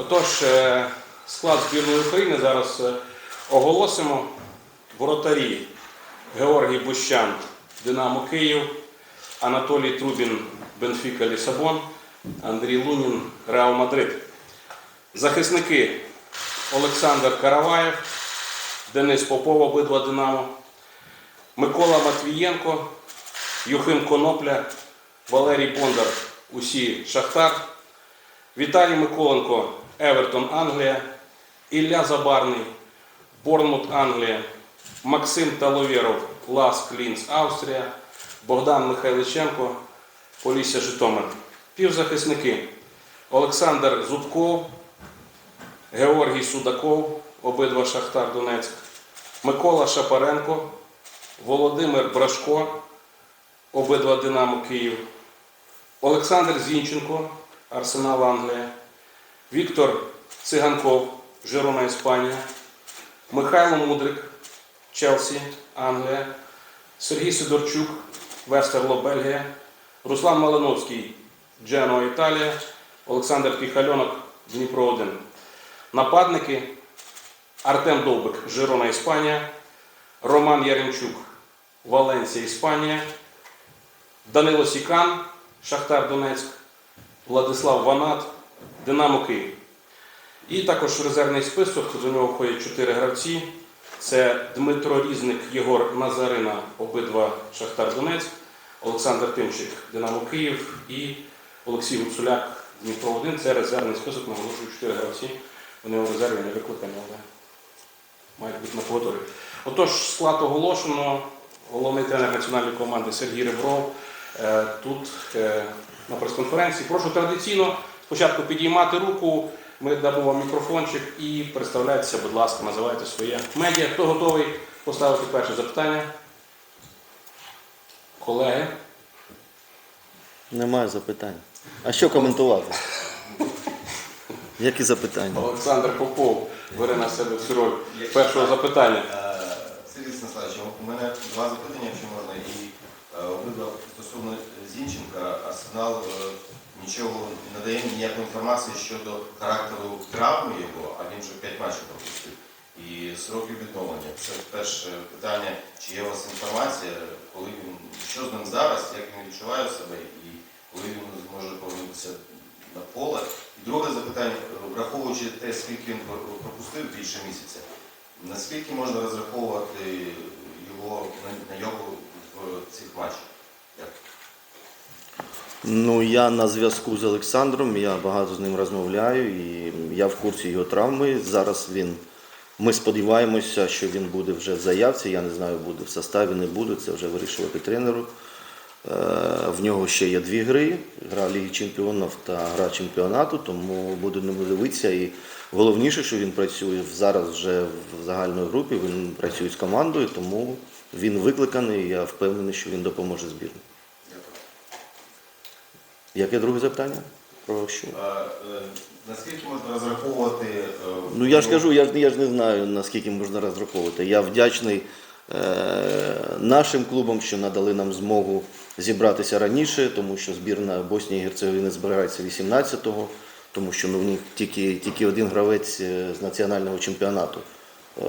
Отож, е, склад збірної України зараз е, оголосимо. Воротарі Георгій Бущан, Динамо Київ, Анатолій Трубін, Бенфіка Лісабон, Андрій Лунін, Реал Мадрид. Захисники Олександр Караваєв, Денис Попов, обидва Динамо, Микола Матвієнко, Юхим Конопля, Валерій Бондар, усі Шахтар, Віталій Миколенко, Евертон, Англія, Ілля Забарний, Борнмут, Англія, Максим Таловєров, Ласк, Лінц, Австрія, Богдан Михайличенко, Полісся Житомир. Півзахисники Олександр Зубков, Георгій Судаков, обидва Шахтар Донецьк, Микола Шапаренко, Володимир Брашко, обидва Динамо Київ, Олександр Зінченко, Арсенал Англія, Віктор Циганков, Жирона Іспанія, Михайло Мудрик, Челсі, Англія, Сергій Сидорчук, Вестерло, Бельгія, Руслан Малиновський, Джено, Італія, Олександр Піхальонок, Дніпро 1. Нападники. Артем Довбик, Жирона, Іспанія, Роман Яремчук, Валенсія, Іспанія, Данило Сікан, Шахтар Донецьк, Владислав Ванат, Динамо Київ. І також резервний список, до нього входять чотири гравці. Це Дмитро Різник, Єгор Назарина, обидва Шахтар Донецьк, Олександр Тимчик, Динамо Київ і Олексій Гуцуляк, Дніпро 1. Це резервний список, наголошую, чотири гравці. Вони у резерві не викликані, але мають бути на поготові. Отож, склад оголошено. Головний тренер національної команди Сергій Ребров е, тут е, на прес-конференції. Прошу традиційно спочатку підіймати руку. Ми дамо вам мікрофончик і представляйтеся, будь ласка, називайте своє медіа. Хто готовий поставити перше запитання? Колеги? Немає запитань. А що коментувати? Які запитання? Олександр Попов бере на себе всю роль першого запитання. Е, Сергій Станіславович, у мене два запитання, якщо можна, і е, обидва стосовно Зінченка. Арсенал е, нічого не дає ніякої інформації щодо характеру травми його, а він вже 5 матчів пропустив. І сроків відновлення. Це перше питання, чи є у вас інформація, коли він, що з ним зараз, як він відчуває себе і коли він зможе повернутися на поле. І друге запитання, враховуючи те, скільки він пропустив більше місяця, Наскільки можна розраховувати його на його в цих матчах? Ну, я на зв'язку з Олександром, я багато з ним розмовляю і я в курсі його травми. Зараз він. Ми сподіваємося, що він буде вже в заявці. Я не знаю, буде в составі, не буде. Це вже вирішувати тренеру. Е, В нього ще є дві гри: гра Ліги Чемпіонів та гра чемпіонату, тому будемо дивитися. І головніше, що він працює зараз вже в загальній групі. Він працює з командою, тому він викликаний. і Я впевнений, що він допоможе збірні. Яке друге запитання? Про що? А, е, наскільки можна розраховувати? е, Ну я ж кажу, я ж, я ж не знаю, наскільки можна розраховувати. Я вдячний е, нашим клубам, що надали нам змогу зібратися раніше, тому що збірна Боснії і Герцеговини збирається 18-го, тому що ну, в них тільки, тільки один гравець е, з національного чемпіонату. Е,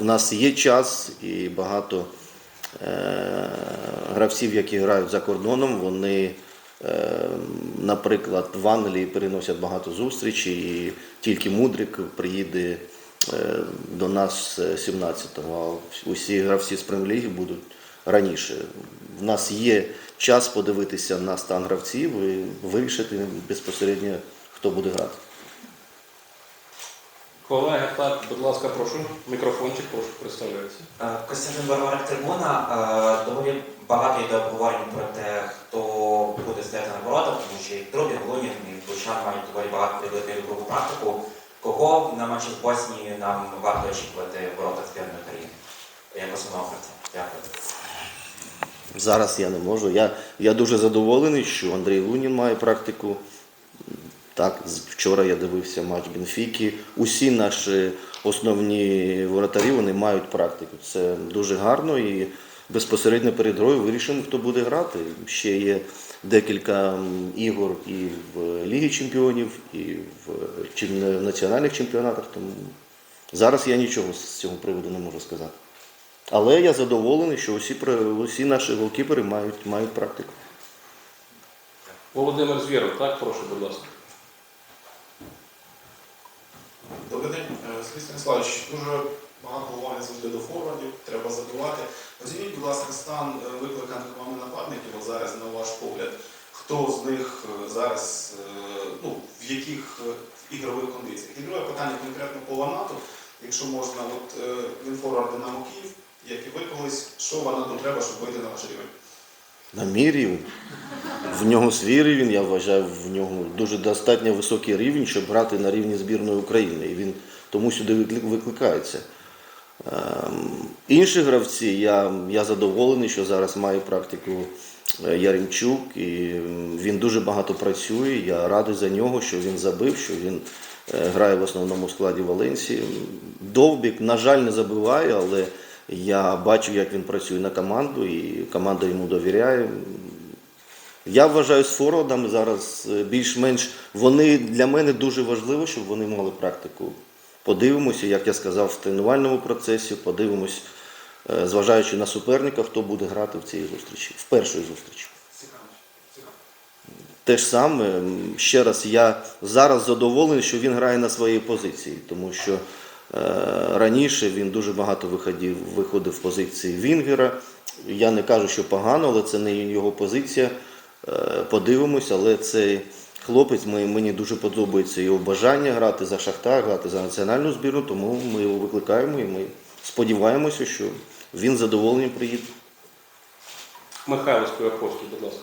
в нас є час і багато е, гравців, які грають за кордоном, вони. Е, Наприклад, в Англії переносять багато зустрічей, і тільки Мудрик приїде е, до нас е, 17-го, а усі гравці з прем'єр-ліги будуть раніше. В нас є час подивитися на стан гравців і вирішити безпосередньо, хто буде грати. Колеги, так, будь ласка, прошу. Мікрофончик, прошу, представляйтеся. Е, Костянтин Барбарик Трибуна. Е, Доволі багато йде обговорень про те, хто буде стояти на воротах, тому що і Трубін, Лунін і Бучан мають доволі багато підлетів другу практику. Кого на матчі з Боснії нам варто очікувати в воротах збірної країни? Як основного? Дякую. Зараз я не можу. Я, я дуже задоволений, що Андрій Лунін має практику. Так, вчора я дивився матч Бенфіки. Усі наші основні воротарі вони мають практику. Це дуже гарно і безпосередньо перед грою вирішимо, хто буде грати. Ще є декілька ігор і в Лігі Чемпіонів, і в національних чемпіонатах. Тому зараз я нічого з цього приводу не можу сказати. Але я задоволений, що усі, усі наші голкіпери мають, мають практику. Володимир Звєров, так, прошу, будь ласка. Добрий день, Е, Сергій Станіславович. Дуже багато уваги завжди до форвардів, треба забивати. Оцініть, будь ласка, стан е, викликаних вами нападників зараз, на ваш погляд. Хто з них е, зараз, е, ну, в яких ігрових кондиціях? І друге питання конкретно по Ванату. Якщо можна, от він форвард Динамо Київ, як і що Ванату треба, щоб вийти на ваш рівень? На мій рівень. В нього свій рівень, я вважаю, в нього дуже достатньо високий рівень, щоб грати на рівні збірної України. І він тому сюди викликається. Ем, Інші гравці, я, я задоволений, що зараз має практику е, Яремчук, і він дуже багато працює. Я радий за нього, що він забив, що він е, грає в основному складі Валенсії. Довбік, на жаль, не забиває, але я бачу, як він працює на команду, і команда йому довіряє. Я вважаю з форвардами зараз е, більш-менш вони для мене дуже важливо, щоб вони мали практику. Подивимося, як я сказав, в тренувальному процесі, подивимось, е, зважаючи на суперника, хто буде грати в цій зустрічі, в першій зустрічі. Те ж саме, ще раз, я зараз задоволений, що він грає на своїй позиції, тому що е, раніше він дуже багато виходив, виходив в позиції Вінгера. Я не кажу, що погано, але це не його позиція. Е, подивимось, але цей хлопець, ми, мені дуже подобається його бажання грати за Шахтар, грати за національну збірну, тому ми його викликаємо і ми сподіваємося, що він задоволений приїде. Михайло Скоярковський, будь ласка.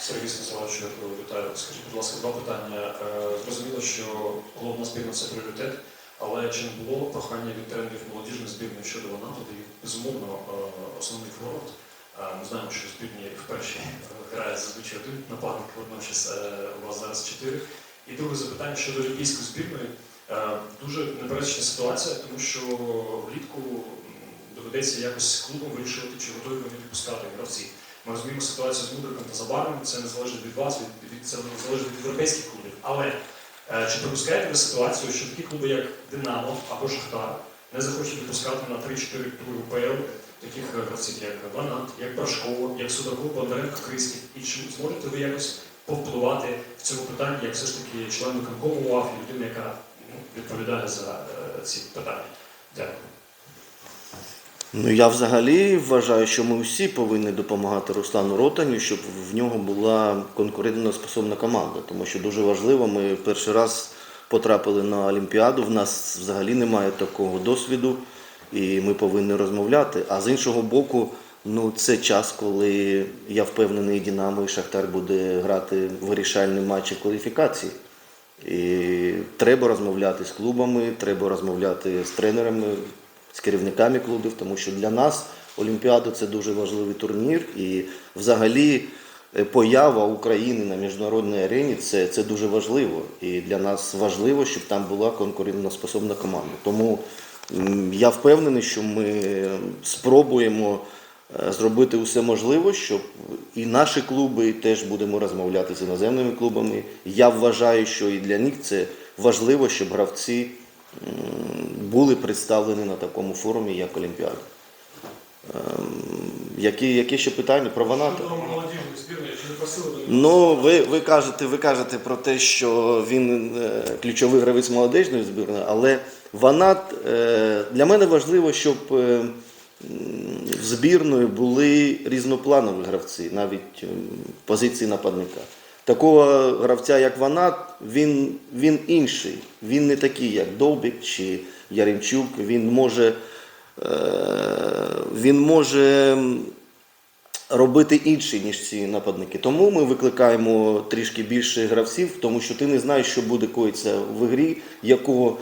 Сергій Станіславович, вітаю. Скажіть, будь ласка, два питання. Е, Зрозуміло, що головна збірна це пріоритет, але чи не було прохання від тренерів молодіжної збірної щодо вона тоді безумовно е, основний форвард. Е, Ми знаємо, що збірні в першій грає зазвичай один нападник, водночас е, у вас зараз чотири. І друге запитання щодо олімпійської збірної. Е, Дуже неперечна ситуація, тому що влітку доведеться якось клубом вирішувати, чи готові вони відпускати гравців. Ми розуміємо ситуацію з Мудриком та Забаром, це не залежить від вас, від, від це залежить від європейських клубів. Але е, чи допускаєте ви ситуацію, що такі клуби, як Динамо або Шахтар, не захочуть відпускати на 3-4 тури УПЛ таких гравців, як Ванат, як Брашкова, як Судаков, Бондаренко? І чи зможете ви якось повпливати в цьому питанні, як все ж таки член виконкому УАФ, людина, яка ну, відповідає за е, ці питання? Дякую. Ну я взагалі вважаю, що ми всі повинні допомагати Руслану Ротаню, щоб в нього була конкурентоспособна команда. Тому що дуже важливо, ми перший раз потрапили на Олімпіаду. В нас взагалі немає такого досвіду, і ми повинні розмовляти. А з іншого боку, ну це час, коли я впевнений, Динамо і Шахтар буде грати вирішальні матчі кваліфікації. І треба розмовляти з клубами, треба розмовляти з тренерами, з керівниками клубів, тому що для нас Олімпіада це дуже важливий турнір, і взагалі е, поява України на міжнародній арені це, це дуже важливо. І для нас важливо, щоб там була конкурентоспособна команда. Тому я впевнений, що ми спробуємо е, зробити усе можливе, щоб і наші клуби теж будемо розмовляти з іноземними клубами. Я вважаю, що і для них це важливо, щоб гравці були представлені на такому форумі, як Олімпіада. Ем, Які, які ще питання про Ваната? Ну, ви, ви, кажете, ви кажете про те, що він е, ключовий гравець молодежної збірної, але Ванат е, для мене важливо, щоб е, в збірної були різнопланові гравці, навіть позиції нападника. Такого гравця, як Ванат, він, він інший. Він не такий, як Довбік чи Яремчук. Він може, е, він може робити інші, ніж ці нападники. Тому ми викликаємо трішки більше гравців, тому що ти не знаєш, що буде коїться в грі, якого,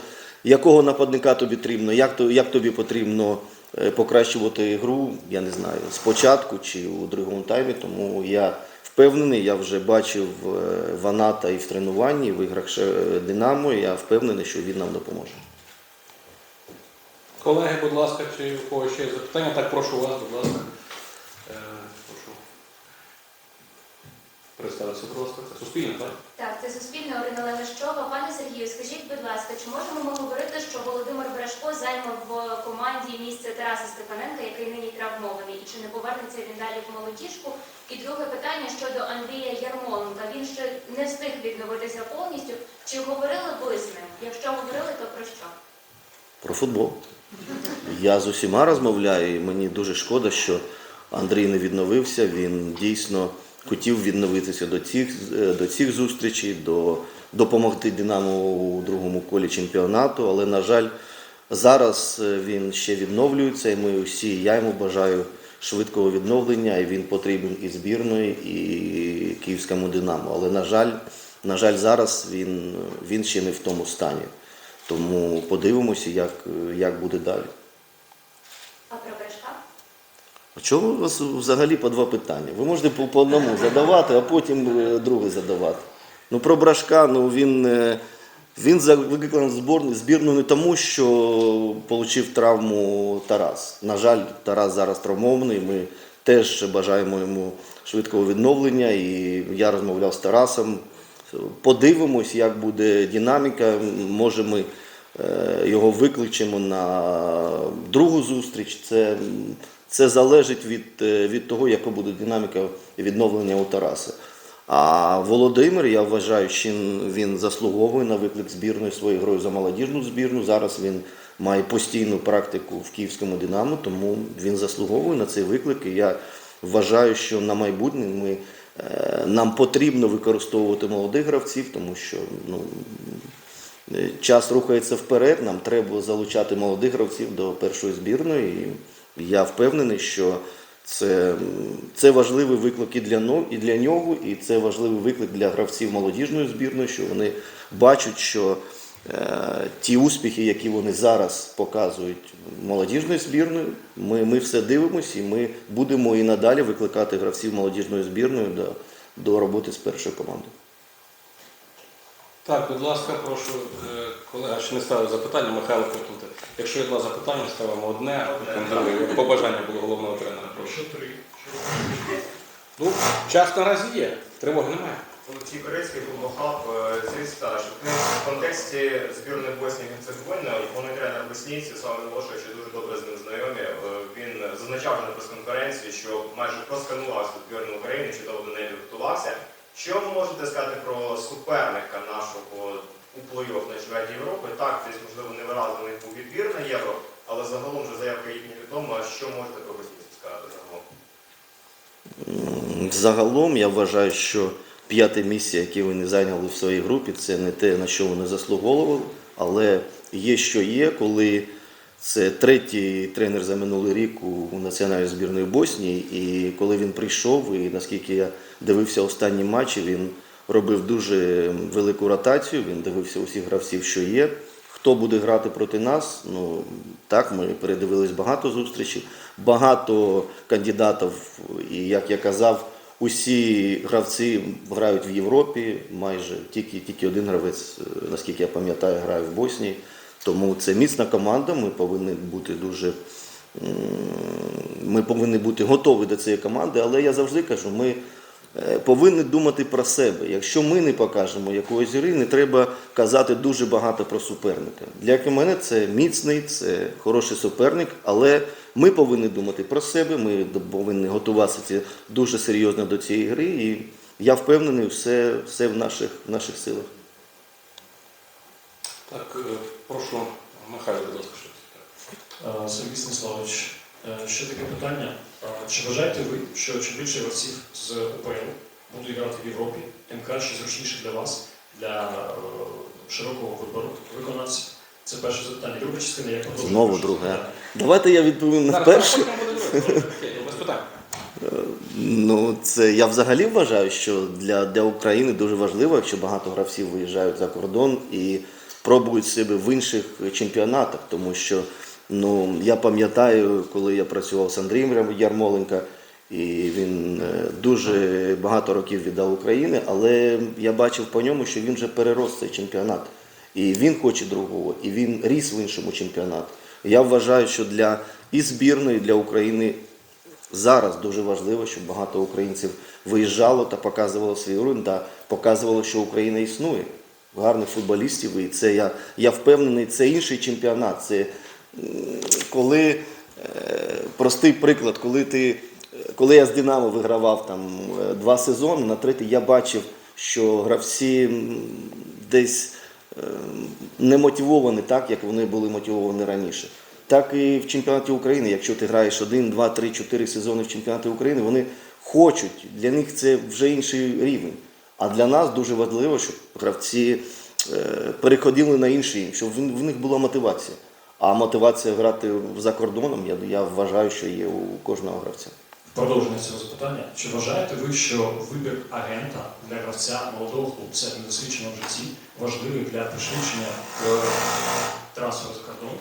якого нападника тобі потрібно, як, як тобі потрібно е, покращувати гру, я не знаю, спочатку чи у другому таймі. Тому я впевнений, я вже бачив е, Ваната і в тренуванні, і в іграх Динамо. Я впевнений, що він нам допоможе. Колеги, будь ласка, чи у когось ще є запитання? Так, прошу вас, будь ласка. Е, прошу. Будь ласка. Це суспільне, так? Так, це суспільне Орина Левищова. Пане Сергію, скажіть, будь ласка, чи можемо ми говорити, що Володимир Брашко займе в команді місце Тараса Степаненка, який нині травмований, і чи не повернеться він далі в молодіжку? І друге питання щодо Андрія Ярмоленка. Він ще не встиг відновитися повністю. Чи говорили ви з ним? Якщо говорили, то про що? Про футбол. Я з усіма розмовляю, і мені дуже шкода, що Андрій не відновився. Він дійсно хотів відновитися до цих, е, до цих зустрічей, до, допомогти Динамо у другому колі чемпіонату. Але, на жаль, зараз е, він ще відновлюється, і ми усі, я йому бажаю швидкого відновлення, і він потрібен і збірної, і київському Динамо. Але, на жаль, на жаль, зараз він, він ще не в тому стані. Тому подивимося, як, як буде далі. А чого у вас взагалі по два питання? Ви можете по, одному задавати, а потім е, друге задавати. Ну про Брашка, ну він, е, він викликаний зборну, збірну не тому, що отримав травму Тарас. На жаль, Тарас зараз травмований. Ми теж бажаємо йому швидкого відновлення. І я розмовляв з Тарасом. Подивимось, як буде динаміка. Може, ми е, його викличемо на другу зустріч. Це, це залежить від, е, від того, яка буде динаміка відновлення у Тараса. А Володимир, я вважаю, що він- заслуговує на виклик збірної своєю грою за молодіжну збірну. Зараз він має постійну практику в київському Динамо, тому він заслуговує на цей виклик. І я вважаю, що на майбутнє ми, е, нам потрібно використовувати молодих гравців, тому що ну, час рухається вперед. Нам треба залучати молодих гравців до першої збірної. І я впевнений, що це, це виклик і для, і для нього, і це важливий виклик для гравців молодіжної збірної, що вони бачать, що е, ті успіхи, які вони зараз показують молодіжною збірною, ми, ми все дивимося і ми будемо і надалі викликати гравців молодіжної збірної до, до роботи з першою командою. Так, будь ласка, прошу, е, колега ще не ставив запитання, Михайло Котунте. Якщо є два запитання, ставимо одне, а потім друге. Побажання було головного тренера. Прошу. Ну, час наразі є, тривоги немає. Олексій Корецький, Губохаб, Сергій Сташ. В контексті збірної Боснії і Герцеговини головний тренер Боснійці Слава Милошевич дуже добре з ним знайомі. Е, Він зазначав на прес-конференції, що майже просканував збірну України, чудово до неї готувався. Що ви можете сказати про суперника нашого у плей-офф на чемпіонаті Європи? Так, десь можливо не виразлений був відбір на євро, але загалом вже заявка їхня відома. Що можете про Боснійців сказати загалом? Загалом я вважаю, що п'яте місце, яке вони зайняли в своїй групі, це не те, на що вони заслуговували, але є що є, коли це третій тренер за минулий рік у національній збірної Боснії. І коли він прийшов, і наскільки я дивився останні матчі, він робив дуже велику ротацію, він дивився усіх гравців, що є. Хто буде грати проти нас? Ну так, ми передивились багато зустрічей, багато кандидатів, і як я казав, усі гравці грають в Європі, майже тільки, тільки один гравець, е, наскільки я пам'ятаю, грає в Боснії. Тому це міцна команда. Ми повинні бути дуже. Ми повинні бути готові до цієї команди, але я завжди кажу, ми е, повинні думати про себе. Якщо ми не покажемо якоїсь гри, не треба казати дуже багато про суперника. Для мене це міцний, це хороший суперник, але ми повинні думати про себе, ми повинні готуватися дуже серйозно до цієї гри. І я впевнений, все, все в наших, в наших силах. Так, е, прошу, Михайло, будь ласка, що? Е, Сергій Станіславович, е, ще таке питання. Чи вважаєте ви, що чим більше гравців з УПЛ будуть грати в Європі, тим краще зручніше для вас, для е, широкого вибору виконавців? Це перше запитання. Друга частина, як продовжує Знову друге. Давайте я відповім на перше. ну. Ну, це я взагалі вважаю, що для, для України дуже важливо, якщо багато гравців виїжджають за кордон і пробують себе в інших чемпіонатах, тому що ну, я пам'ятаю, коли я працював з Андрієм Ярмоленка, і він е, дуже багато років віддав Україні, але я бачив по ньому, що він вже перерос цей чемпіонат. І він хоче другого, і він ріс в іншому чемпіонаті. Я вважаю, що для і збірної, і для України зараз дуже важливо, щоб багато українців виїжджало та показувало свій рівень, та показувало, що Україна існує. Гарних футболістів, і це я, я впевнений, це інший чемпіонат. Це коли е, простий приклад, коли ти, коли я з Динамо вигравав там е, два сезони, на третій я бачив, що гравці десь е, не мотивовані так, як вони були мотивовані раніше. Так і в чемпіонаті України, якщо ти граєш один, два, три, чотири сезони в чемпіонаті України, вони хочуть, для них це вже інший рівень. А для нас дуже важливо, щоб гравці е, переходили на інший щоб в, них була мотивація. А мотивація грати за кордоном, я, я вважаю, що є у кожного гравця. Продовження цього запитання. Чи вважаєте ви, що вибір агента для гравця молодого хлопця недосвідченого в житті важливий для пришвидшення е, трансферу за кордон?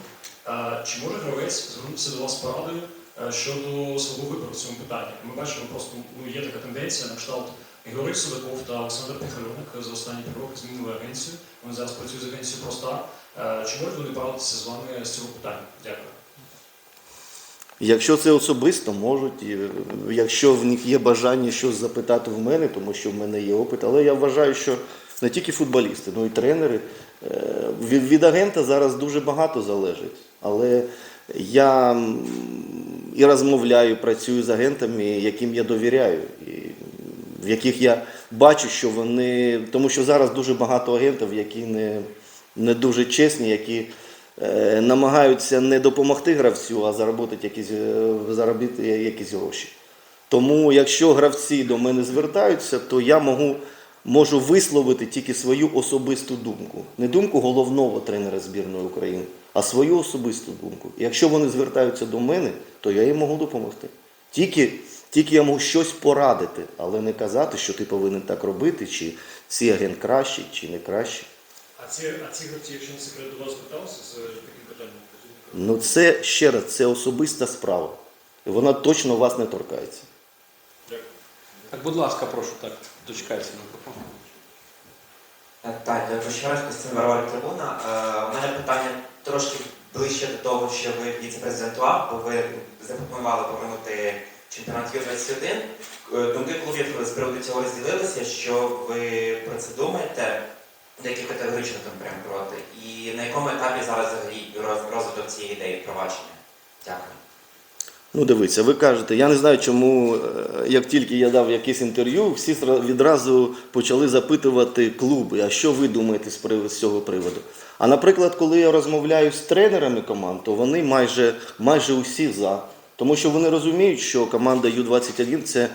Чи може гравець звернутися до вас порадою е, щодо свого вибору в цьому питанні? Ми бачимо просто ну, є така тенденція на кшталт Георгій Судаков та Олександр Піхальоник за останні півроку змінили агенцію. Вони зараз працюють з агенцією Проста. Е, Чи можуть вони порадитися з вами з цього питання? Дякую. Якщо це особисто, можуть. Якщо в них є бажання щось запитати в мене, тому що в мене є опит, але я вважаю, що не тільки футболісти, але й тренери. е, від агента зараз дуже багато залежить. Але я і розмовляю, працюю з агентами, яким я довіряю, і в яких я бачу, що вони. Тому що зараз дуже багато агентів, які не, не дуже чесні, які е, намагаються не допомогти гравцю, а заробити якісь, е, заробити якісь гроші. Тому, якщо гравці до мене звертаються, то я можу, можу висловити тільки свою особисту думку. Не думку головного тренера збірної України, а свою особисту думку. Якщо вони звертаються до мене, то я їм можу допомогти. Тільки, тільки я можу щось порадити, але не казати, що ти повинен так робити, чи цей агент кращий, чи не кращий. А ці, а ці гравці, якщо не секрет, до вас зверталися з таким питанням? Ну це ще раз, це особиста справа. Вона точно вас не торкається. Дякую. Так, будь ласка, прошу, так, дочекайся мікрофон. Е, Так, дякую ще раз, Костянтин Варвар Трибуна. Е, У мене питання трошки ближче до того, що ви віце-президент УАП, бо ви запропонували повернути чемпіонат Ю-21. Е, Думки клубів з приводу цього розділилися, що ви про це думаєте, деякі категорично там прям проти. І на якому етапі зараз взагалі розвиток цієї ідеї впровадження? Дякую. Ну, дивіться, ви кажете, я не знаю, чому, е, як тільки я дав якесь інтерв'ю, всі відразу почали запитувати клуби, а що ви думаєте з приводу з цього приводу? А наприклад, коли я розмовляю з тренерами команд, то вони майже, майже усі за. Тому що вони розуміють, що команда Ю-21 це,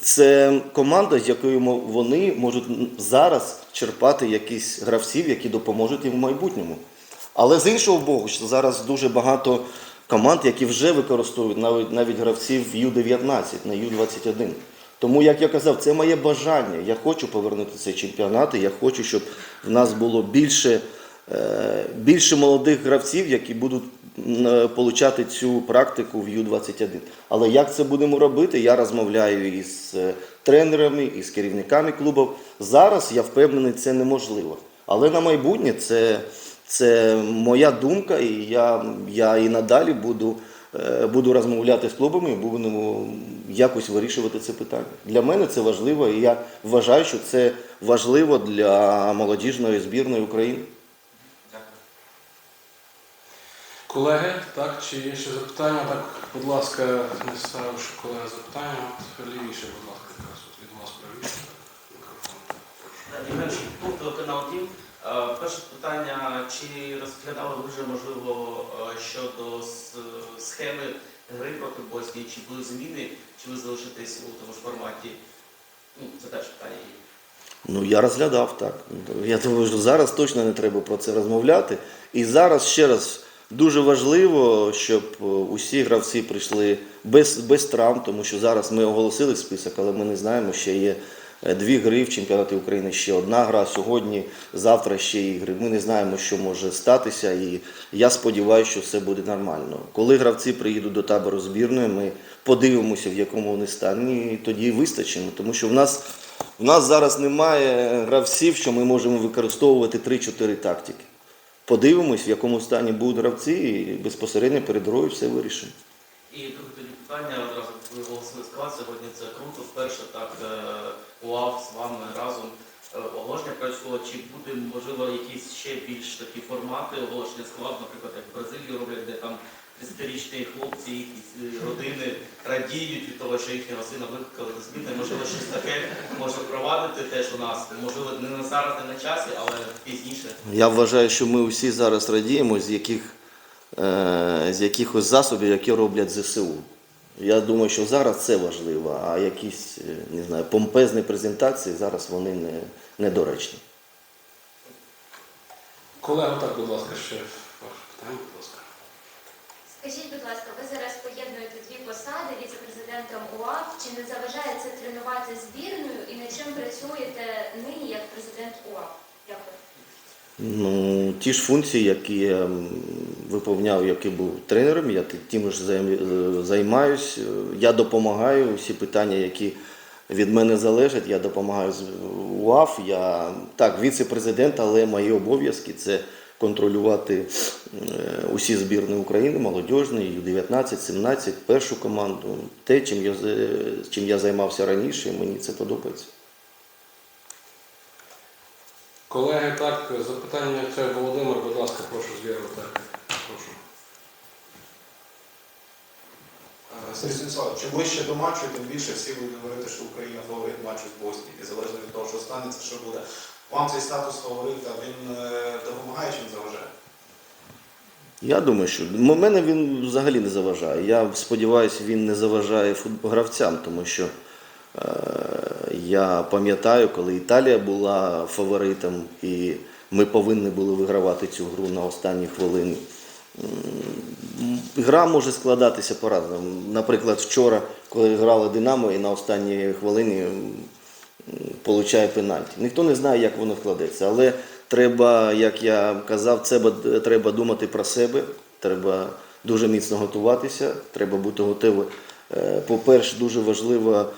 це команда, з якою вони можуть зараз черпати якісь гравців, які допоможуть їм в майбутньому. Але з іншого боку, що зараз дуже багато команд, які вже використовують навіть, навіть гравців Ю-19 на Ю-21. Тому, як я казав, це моє бажання. Я хочу повернути цей чемпіонат, і я хочу, щоб в нас було більше, більше молодих гравців, які будуть м, получати цю практику в Ю-21. Але як це будемо робити, я розмовляю із е, тренерами, із керівниками клубів. Зараз я впевнений, це неможливо. Але на майбутнє це, це моя думка, і я, я і надалі буду, е, буду розмовляти з клубами і будемо якось вирішувати це питання. Для мене це важливо, і я вважаю, що це важливо для молодіжної збірної України. Дякую. Колеги, так, чи є ще запитання? Так, будь ласка, не ставивши колега запитання, от лівіше, будь ласка, якраз от від вас правіше. Євген Шевчук, телеканал Дім. Е, Перше питання, чи розглядали ви вже можливо е, щодо схеми гри проти Боснії, чи були зміни, чи ви залишитесь у тому ж форматі? Ну, це перше питання. Ну, я розглядав так. Я думаю, що зараз точно не треба про це розмовляти. І зараз ще раз дуже важливо, щоб е, усі гравці прийшли без, без травм, тому що зараз ми оголосили список, але ми не знаємо, ще є е, дві гри в чемпіонаті України, ще одна гра сьогодні, завтра ще ігри. Ми не знаємо, що може статися, і я сподіваюся, що все буде нормально. Коли гравці приїдуть до табору збірної, ми подивимося, в якому вони стані, і тоді вистачимо, тому що в нас. В нас зараз немає гравців, що ми можемо використовувати 3-4 тактики. Подивимось, в якому стані будуть гравці, і безпосередньо перед грою все вирішимо. І друге тоді питання одразу ви голосили склад. Сьогодні це круто. Вперше так е, УАВ з вами разом е, оголошення пройшло. Чи буде можливо якісь ще більш такі формати оголошення складу, наприклад, як в Бразилії роблять, де там 30-річні хлопці, якісь е, родини радіють від того, що їхнього сина викликали до збірної. Можливо, щось таке можна впровадити теж у нас. Можливо, не на зараз, не на часі, але пізніше. Я вважаю, що ми всі зараз радіємо, з яких, е, з якихось засобів, які роблять ЗСУ. Я думаю, що зараз це важливо, а якісь е, не знаю, помпезні презентації зараз вони не, недоречні. Колего, так, будь ласка, ще ваше питання. Скажіть, будь ласка, ви зараз поєднуєте дві посади віце-президентом УАФ. Чи не заважає це тренувати збірною і над чим працюєте нині як президент УАФ? Дякую. Ну, ті ж функції, які я виповняв, який був тренером, я тим ж е, займаюсь. Е, Я допомагаю всі питання, які від мене залежать, я допомагаю з УАФ. Я так, віце-президент, але мої обов'язки це контролювати е, усі збірні України, молодіжні, Ю-19, 17, першу команду. Те, чим я, чим я займався раніше, і мені це подобається. Колеги, так, запитання це Володимир, будь ласка, прошу звірити. Прошу. Е, Сергій чим ближче до матчу, тим більше всі будуть говорити, що Україна фаворит матчу з Боснії. І залежно від того, що станеться, що буде. Вам цей статус фаворита, він е, допомагає чи не заважає? Я думаю, що мене він взагалі не заважає. Я сподіваюся, він не заважає гравцям, тому що е, я пам'ятаю, коли Італія була фаворитом, і ми повинні були вигравати цю гру на останній хвилині. М, Гра може складатися по-разному. Наприклад, вчора, коли грала Динамо і на останній хвилині получає пенальті. Ніхто не знає, як воно складеться, але треба, як я казав, це треба думати про себе, треба дуже міцно готуватися, треба бути готовим. Е, По-перше, дуже важливо,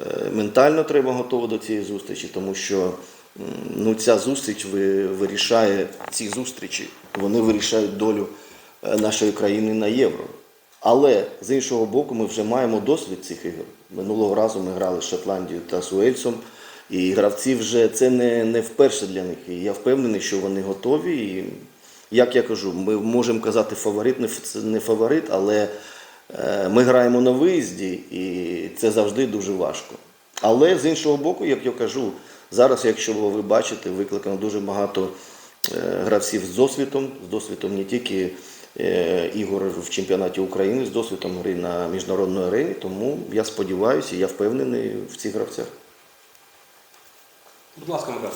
е, ментально треба готово до цієї зустрічі, тому що ну, ця зустріч вирішає, ці зустрічі, вони вирішають долю е, нашої країни на євро. Але з іншого боку, ми вже маємо досвід цих ігор. Минулого разу ми грали з Шотландією та з Уельсом, і гравці вже це не, не вперше для них. І я впевнений, що вони готові. І, як я кажу, ми можемо казати фаворит, не не фаворит, але е, ми граємо на виїзді, і це завжди дуже важко. Але з іншого боку, як я кажу, зараз, якщо ви бачите, викликано дуже багато е, гравців з досвідом, з досвідом не тільки ігор в чемпіонаті України, з досвідом гри на міжнародній арені. Тому я сподіваюся, я впевнений в цих гравцях. Будь ласка, Михайло.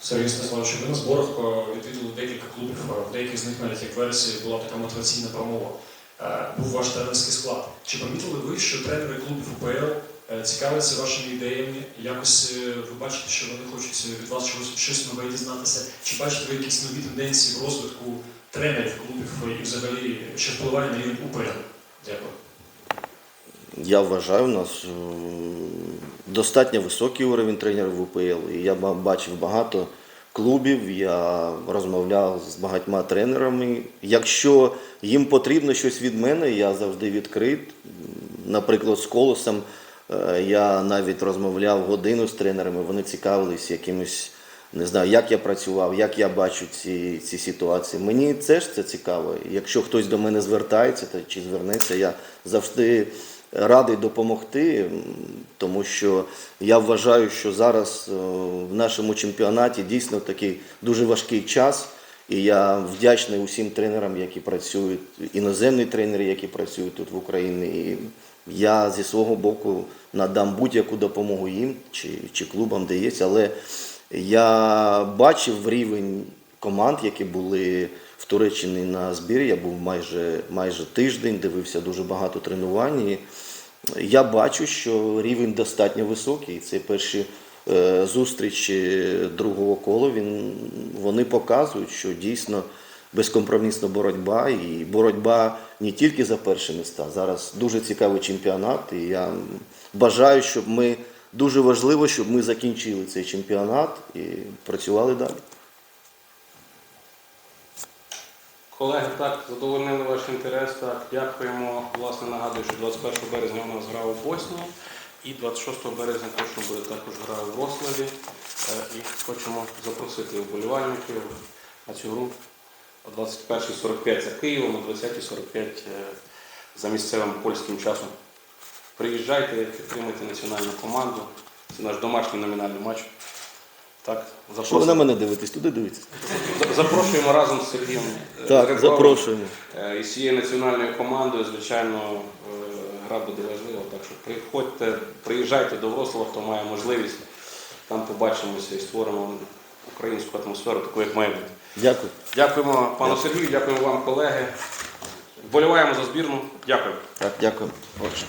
Сергій Станіславович, ви на зборах е, відвідали декілька клубів, е, в деяких з них навіть як версії була така мотиваційна промова. Е, Був ваш тренерський склад. Чи помітили ви, що тренери клубів УПЛ е, цікавляться вашими ідеями? Якось е, ви бачите, що вони хочуть від вас чогось щось нове дізнатися? Чи бачите ви якісь нові тенденції в розвитку тренерів клубів і взагалі, що впливає на рівень УПЛ? Дякую. Я вважаю, у нас е, достатньо високий уровень тренерів в УПЛ. І я бачив багато клубів, я розмовляв з багатьма тренерами. Якщо їм потрібно щось від мене, я завжди відкрит. Наприклад, з колосом е, я навіть розмовляв годину з тренерами, вони цікавились якимось, не знаю, як я працював, як я бачу ці, ці ситуації. Мені це ж це цікаво. Якщо хтось до мене звертається та чи звернеться, я завжди радий допомогти, тому що я вважаю, що зараз е, в нашому чемпіонаті дійсно такий дуже важкий час. І я вдячний усім тренерам, які працюють, іноземні тренери, які працюють тут в Україні. Я зі свого боку надам будь-яку допомогу їм чи, чи клубам, де є. Але я бачив рівень команд, які були в Туреччині на збірі. Я був майже, майже тиждень, дивився дуже багато тренувань. І я бачу, що рівень достатньо високий. Це перші е, зустрічі другого кола. Він, вони показують, що дійсно безкомпромісна боротьба і боротьба не тільки за перші міста. Зараз дуже цікавий чемпіонат, і я бажаю, щоб ми дуже важливо, щоб ми закінчили цей чемпіонат і працювали далі. Колеги, так, задовольнили ваш інтерес. Так, дякуємо. Власне, нагадую, що 21 березня у нас гра у Боснії і 26 березня точно буде також гра у Вроцлаві. Е, І хочемо запросити вболівальників на цю гру о 21.45 за Києвом, о 20.45 е, за місцевим польським часом. Приїжджайте, підтримуйте національну команду. Це наш домашній номінальний матч. Так, Що ви на мене дивитесь? Туди дивитесь. запрошуємо разом з Сергієм. е, Так, Ребровим. запрошуємо. Е, І з цією національною командою, звичайно, гра буде важлива. Так що приходьте, приїжджайте до Вроцлава, хто має можливість. Там побачимося і створимо українську атмосферу, таку, як має бути. Дякую. Дякуємо пану Сергію, дякуємо вам, колеги. Вболіваємо за збірну. Дякую. Так, дякую. Отже.